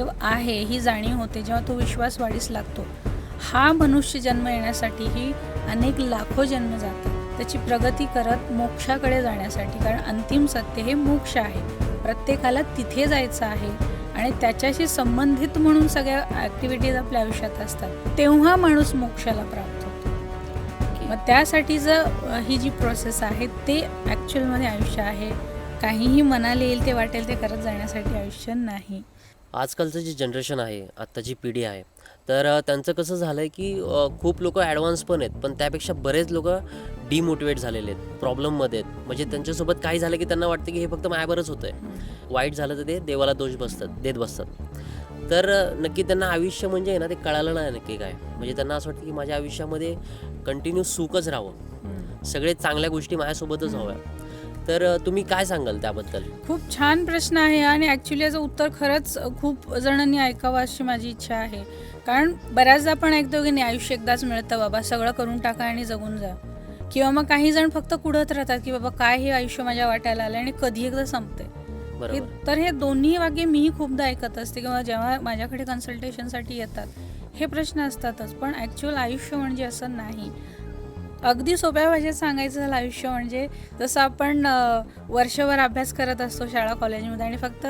देव आहे ही जाणीव होते जेव्हा तो विश्वास वाढीस लागतो. हा मनुष्य जन्म येण्यासाठी ही अनेक लाखो जन्म जातात त्याची प्रगती करत मोक्षाकडे जाण्यासाठी कारण अंतिम सत्य हे मोक्ष आहे. प्रत्येकाला तिथे जायचं आहे आणि त्याच्याशी संबंधित म्हणून सगळ्या ॲक्टिव्हिटीज आपल्या आयुष्यात असतात. तेव्हा माणूस मोक्षाला प्राप्त होतो. मग त्यासाठीचं ही जी प्रोसेस आहे ते ॲक्च्युअलमध्ये आयुष्य आहे. काहीही मनाला येईल ते वाटेल ते करत जाण्यासाठी आयुष्य नाही. आजकालचं जे जनरेशन आहे आत्ताची पिढी आहे तर त्यांचं कसं झालं आहे की खूप लोक ॲडव्हान्स पण आहेत पण त्यापेक्षा बरेच लोक डिमोटिवेट झालेले आहेत प्रॉब्लेममध्ये आहेत. म्हणजे त्यांच्यासोबत काही झालं की त्यांना वाटतं की हे फक्त माझ्याबरच होतं आहे वाईट झालं तर ते देवाला दोष बसतात देत बसतात. तर नक्की त्यांना आयुष्य म्हणजे आहे ना ते कळालं नाही नक्की काय. म्हणजे त्यांना असं वाटतं की माझ्या आयुष्यामध्ये कंटिन्यू सुखच राहावं. सगळे चांगल्या गोष्टी माझ्यासोबतच हव्या तर तुम्ही काय सांगाल त्याबद्दल? खूप छान प्रश्न आहे आणि ॲक्च्युली याचं उत्तर खरंच खूप जणांनी ऐकावं अशी माझी इच्छा आहे. कारण बऱ्याचदा आपण ऐकतो की नाही आयुष्य एकदाच मिळतं बाबा सगळं करून टाका आणि जगून जा. किंवा मग काही जण फक्त कुढत राहतात की बाबा काय हे आयुष्य माझ्या वाट्याला आलं आणि कधी एकदा संपते तर हे दोन्ही वाक्य मीही खूपदा ऐकत असते किंवा जेव्हा माझ्याकडे कन्सल्टेशनसाठी येतात हे प्रश्न असतातच. पण ॲक्च्युअल आयुष्य म्हणजे असं नाही. अगदी सोप्या भाषेत सांगायचं झालं आयुष्य म्हणजे जसं आपण वर्षभर अभ्यास करत असतो शाळा कॉलेजमध्ये आणि फक्त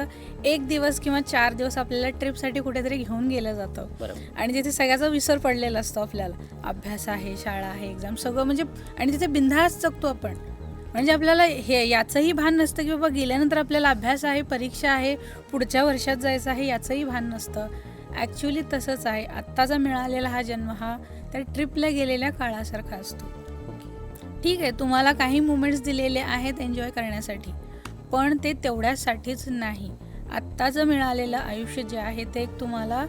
एक दिवस किंवा चार दिवस आपल्याला ट्रिपसाठी कुठेतरी घेऊन गेलं जातं. बरोबर. आणि तिथे सगळ्याचा विसर पडलेला असतो आपल्याला अभ्यास आहे शाळा आहे एक्झाम सगळं म्हणजे आणि तिथे बिंधास जगतो आपण म्हणजे आपल्याला हे याचंही भान नसतं की बाबा गेल्यानंतर आपल्याला अभ्यास आहे परीक्षा आहे पुढच्या वर्षात जायचं आहे याचंही भान नसतं. ॲक्च्युली तसंच आहे. आत्ताचा मिळालेला हा जन्म हा त्या ट्रिपला गेलेल्या काळासारखा असतो. ठीक आहे तुम्हाला काही मुमेंट्स दिलेले आहेत एन्जॉय करण्यासाठी पण ते तेवढ्यासाठीच नाही. आत्ताचं मिळालेलं आयुष्य जे आहे ते एक तुम्हाला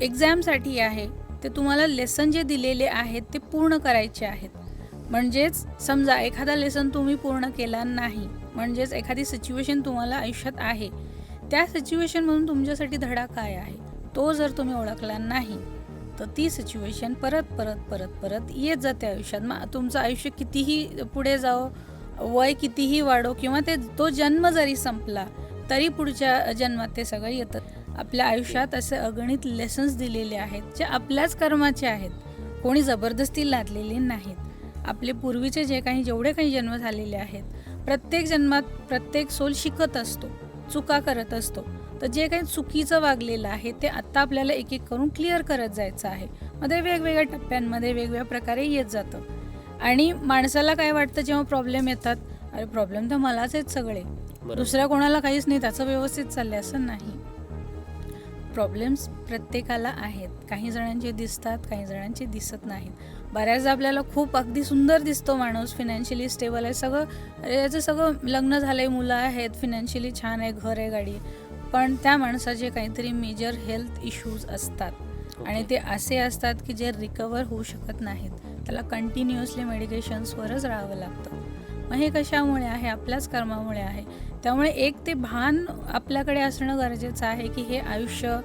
एक्झामसाठी आहे. ते तुम्हाला लेसन जे दिलेले आहेत ते पूर्ण करायचे आहेत. म्हणजेच समजा एखादा लेसन तुम्ही पूर्ण केला नाही म्हणजेच एखादी सिच्युएशन तुम्हाला आयुष्यात आहे त्या सिच्युएशनमधून तुमच्यासाठी धडा काय आहे? तो जर तुम्ही ओळखला नाही तर ती सिच्युएशन परत परत परत परत येत जाते आयुष्यात. मग तुमचं आयुष्य कितीही पुढे जावं वय कितीही वाढो किंवा ते तो जन्म जरी संपला तरी पुढच्या जन्मात ते सगळं येतं. आपल्या आयुष्यात असे अगणित लेसन्स दिलेले आहेत जे आपल्याच कर्माचे आहेत. कोणी जबरदस्ती लादलेले नाहीत. आपले पूर्वीचे जे काही जेवढे काही जन्म झालेले आहेत प्रत्येक जन्मात प्रत्येक सोल शिकत असतो चुका करत असतो. तर जे काही चुकीचं वागलेलं आहे ते आत्ता आपल्याला एक एक करून क्लिअर करत जायचं आहे. मग ते वेगवेगळ्या टप्प्यांमध्ये वेगवेगळ्या प्रकारे येत जातं. आणि माणसाला काय वाटतं जेव्हा प्रॉब्लेम येतात? अरे प्रॉब्लेम तर मलाच आहेत सगळे. दुसऱ्या कोणाला काहीच नाही त्याचं व्यवस्थित चाललंय असं नाही. प्रॉब्लेम्स प्रत्येकाला आहेत. काही जणांचे दिसतात काही जणांचे दिसत नाहीत. बऱ्याचदा आपल्याला खूप अगदी सुंदर दिसतो माणूस फिनान्शियली स्टेबल आहे. सगळं याचं सगळं लग्न झालं आहे मुलं आहेत फिनान्शियली छान आहे घर आहे गाडी आहे. पण त्या माणसाचे काहीतरी मेजर हेल्थ इश्यूज असतात. आणि ते असे असतात की जे रिकवर होऊ शकत नाहीत. त्याला कंटिन्युअसली मेडिकेशन्सवरच राहावं लागतं. मग हे कशामुळे आहे? आपल्याच कर्मामुळे आहे. त्यामुळे एक ते भान आपल्याकडे असणं गरजेचं आहे की हे आयुष्य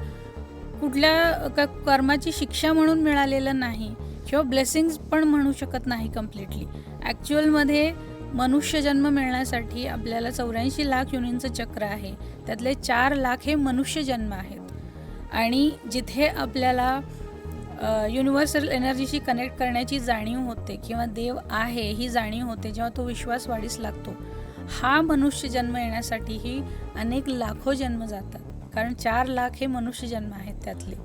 कुठल्या क कर्माची शिक्षा म्हणून मिळालेलं नाही. किंवा ब्लेसिंग्स पण म्हणू शकत नाही कम्प्लिटली ॲक्च्युअलमध्ये मनुष्य जन्म मिळण्यासाठी आपल्याला चौऱ्याऐंशी लाख युनियनचं चक्र आहे. त्यातले चार लाख हे मनुष्य जन्म आहेत. आणि जिथे आपल्याला युनिव्हर्सल एनर्जीशी कनेक्ट करण्याची जाणीव होते किंवा देव आहे ही जाणीव होते जेव्हा तो विश्वास वाढीस लागतो हा मनुष्य जन्म येण्यासाठी ही अनेक लाखो जन्म जातात. कारण चार लाख हे मनुष्य जन्म आहेत त्यातले.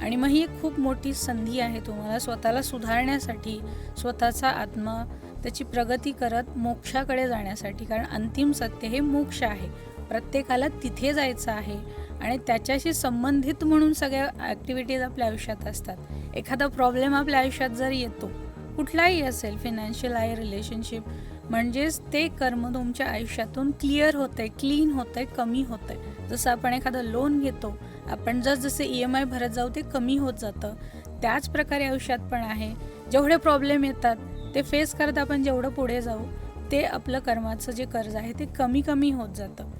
आणि मग ही एक खूप मोठी संधी आहे तुम्हाला स्वतःला सुधारण्यासाठी स्वतःचा आत्मा त्याची प्रगती करत मोक्षाकडे जाण्यासाठी. कारण अंतिम सत्य हे मोक्ष आहे. प्रत्येकाला तिथे जायचं आहे आणि त्याच्याशी संबंधित म्हणून सगळ्या ॲक्टिव्हिटीज आपल्या आयुष्यात असतात. एखादा प्रॉब्लेम आपल्या आयुष्यात जर येतो कुठलाही असेल फिनान्शियल आहे रिलेशनशिप म्हणजेच ते कर्म तुमच्या आयुष्यातून क्लिअर होतंय क्लीन होतंय कमी होतंय. जसं आपण एखादं लोन घेतो आपण जसजसे ई एम आय भरत जाऊ ते कमी होत जातं. त्याच प्रकारे आयुष्यात पण आहे. जेवढे प्रॉब्लेम येतात ते फेस करत आपण जेवढं पुढे जाऊ ते आपलं कर्माचं जे कर्ज आहे ते कमी कमी होत जातं.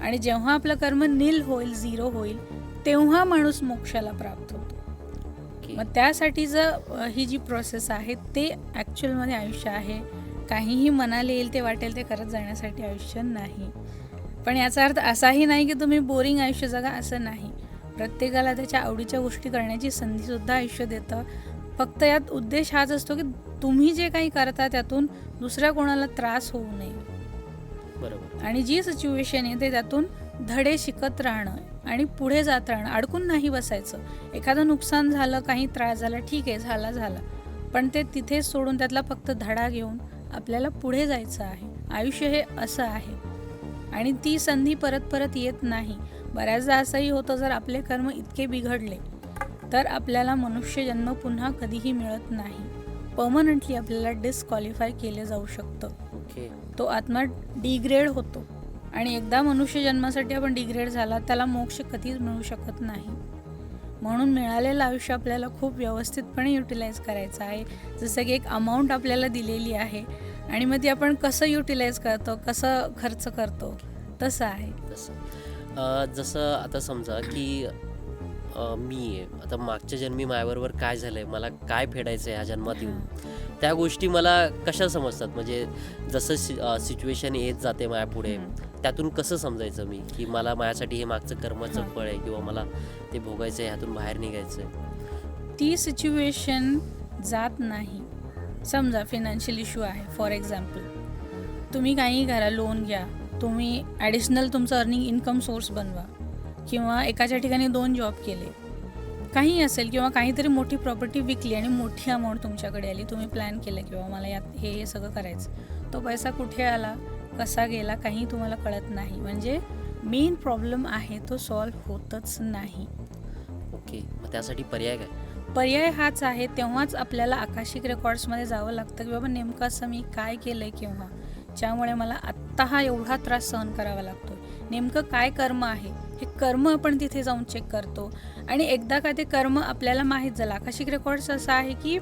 आणि जेव्हा आपलं कर्म नील होईल झिरो होईल तेव्हा माणूस मोक्षाला प्राप्त होतो. मग त्यासाठीचं ही जी प्रोसेस आहे ते ॲक्च्युअलमध्ये आयुष्य आहे. काहीही मनाला येईल ते वाटेल ते करत जाण्यासाठी आयुष्य नाही. पण याचा अर्थ असाही नाही की तुम्ही बोरिंग आयुष्य जगा असं नाही. प्रत्येकाला त्याच्या आवडीच्या गोष्टी करण्याची संधीसुद्धा आयुष्य देतं. फक्त यात उद्देश हाच असतो की तुम्ही जे काही करता त्यातून दुसऱ्या कोणाला त्रास होऊ नये. बरोबर. आणि जी सिच्युएशन येते त्यातून धडे शिकत राहणं आणि पुढे जात राहणं अडकून नाही बसायचं. एखादं नुकसान झालं काही त्रास झाला ठीक आहे झाला झाला. पण ते तिथेच सोडून त्यातला फक्त धडा घेऊन आपल्याला पुढे जायचं आहे. आयुष्य हे असं आहे. आणि ती संधी परत परत येत नाही. बऱ्याचदा असंही होतं जर आपले कर्म इतके बिघडले तर आपल्याला मनुष्य जन्म पुन्हा कधीही मिळत नाही. परमनंटली आपल्याला डिस्क्वालिफाय केले जाऊ शकतं. ओके. तो आत्मा डिग्रेड होतो. आणि एकदा मनुष्य जन्मासाठी आपण डिग्रेड झाला त्याला मोक्ष कधीच मिळू शकत नाही. म्हणून मिळालेलं आयुष्य आपल्याला खूप व्यवस्थितपणे युटिलाइज करायचं आहे. जसं की एक अमाऊंट आपल्याला दिलेली आहे आणि मग ती आपण कसं युटिलाइज करतो कसं खर्च करतो तसं आहे. तसं. जसं आता समजा की मी आहे आता मागच्या जन्मी माझ्याबरोबर काय झालंय मला काय फेडायचं आहे ह्या जन्मात येऊन त्या गोष्टी मला कशा समजतात? म्हणजे जसं सिच्युएशन येत जाते माझ्या पुढे हम्म. त्यातून कसं समजायचं मी? की मला माझ्यासाठी हे मागचं कर्माचं. फळ आहे किंवा मला ते भोगायचं आहे ह्यातून बाहेर निघायचं आहे ती सिच्युएशन जात नाही. समजा फिनान्शियल इश्यू आहे फॉर एक्झाम्पल तुम्ही काही करा लोन घ्या. तुम्ही ॲडिशनल तुमचं अर्निंग इन्कम सोर्स बनवा. किंवा एकाच्या ठिकाणी दोन जॉब केले. काही असेल किंवा काहीतरी मोठी प्रॉपर्टी विकली आणि मोठी अमाऊंट तुमच्याकडे आली तुम्ही प्लॅन केलं किंवा मला यात हे हे सगळं करायचं. तो पैसा कुठे आला कसा गेला काही तुम्हाला कळत नाही. म्हणजे मेन प्रॉब्लेम आहे तो सॉल्व्ह होतच नाही. ओके मग त्यासाठी पर्याय काय? पर्याय हाच आहे तेव्हाच आपल्याला आकाशिक रेकॉर्ड्समध्ये जावं लागतं की बाबा नेमकं असं मी काय केलं आहे किंवा ज्यामुळे मला आत्ता हा एवढा त्रास सहन करावा लागतो नेमकं काय कर्म आहे? हे कर्म आपण तिथे जाऊन चेक करतो. आणि एकदा का ते कर्म आपल्याला माहीत झालं आकाशिक रेकॉर्ड्स असं आहे की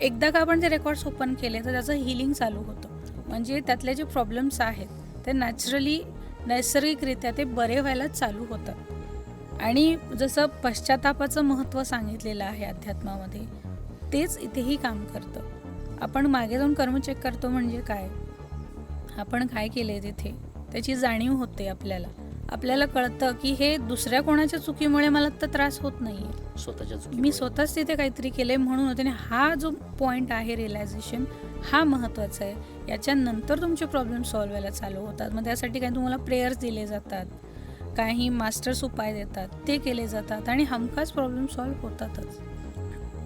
एकदा का आपण ते रेकॉर्ड्स ओपन केले तर त्याचं हिलिंग चालू होतं. म्हणजे त्यातले जे प्रॉब्लेम्स आहेत ते नॅचरली नैसर्गिकरित्या ते बरे व्हायला चालू होतात आणि जसं पश्चातापाचं महत्त्व सांगितलेलं आहे अध्यात्मामध्ये तेच इथेही काम करतं. आपण मागे जाऊन कर्म चेक करतो म्हणजे काय? आपण काय केले तिथे? त्याची जाणीव होते आपल्याला. आपल्याला कळतं की हे दुसऱ्या कोणाच्या चुकीमुळे मला तर त्रास होत नाही स्वतःच्या मी. स्वतःच तिथे काहीतरी केलंय म्हणून होते आणि हा जो पॉईंट आहे रिअलायझेशन हा महत्त्वाचा आहे. याच्यानंतर तुमचे प्रॉब्लेम सॉल्व्ह व्हायला चालू होतात. मग त्यासाठी काही तुम्हाला प्रेयर्स दिले जातात. काही मास्टर्स उपाय देतात. ते केले जातात आणि हमखास प्रॉब्लेम सॉल्व्ह होतातच.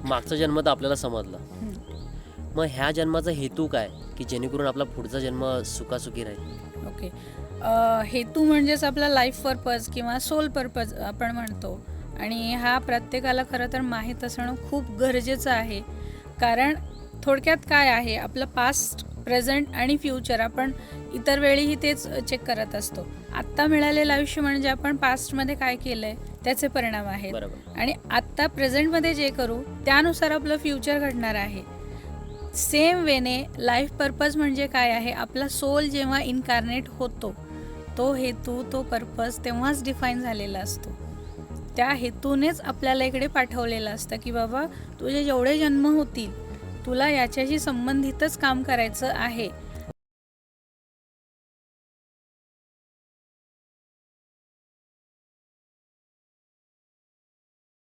मागचा जन्म तर आपल्याला समजला. मग ह्या जन्माचा हेतू काय? की जेणेकरून आपला पुढचा जन्म सुखासुखी राहील? ओके. हेतू म्हणजेच आपला लाईफ पर्पज किंवा सोल पर्पज आपण म्हणतो. आणि हा प्रत्येकाला खरं तर माहीत असणं खूप गरजेचं आहे. कारण थोडक्यात काय आहे आपलं पास्ट प्रेझेंट आणि फ्युचर आपण इतर वेळीही तेच चेक करत असतो. आत्ता मिळालेलं आयुष्य म्हणजे आपण पास्टमध्ये काय केलं आहे त्याचे परिणाम आहेत. आणि आत्ता प्रेझेंटमध्ये जे करू त्यानुसार आपलं फ्युचर घडणार आहे. सेम वेने लाईफ पर्पज म्हणजे काय आहे? आपला सोल जेव्हा इन्कार्नेट होतो तो हेतू तो पर्पज तेव्हाच डिफाईन झालेला असतो. त्या हेतूनेच आपल्याला इकडे पाठवलेलं असतं की बाबा तुझे जेवढे जन्म होतील तुला याच्याशी संबंधितच काम करायचं आहे.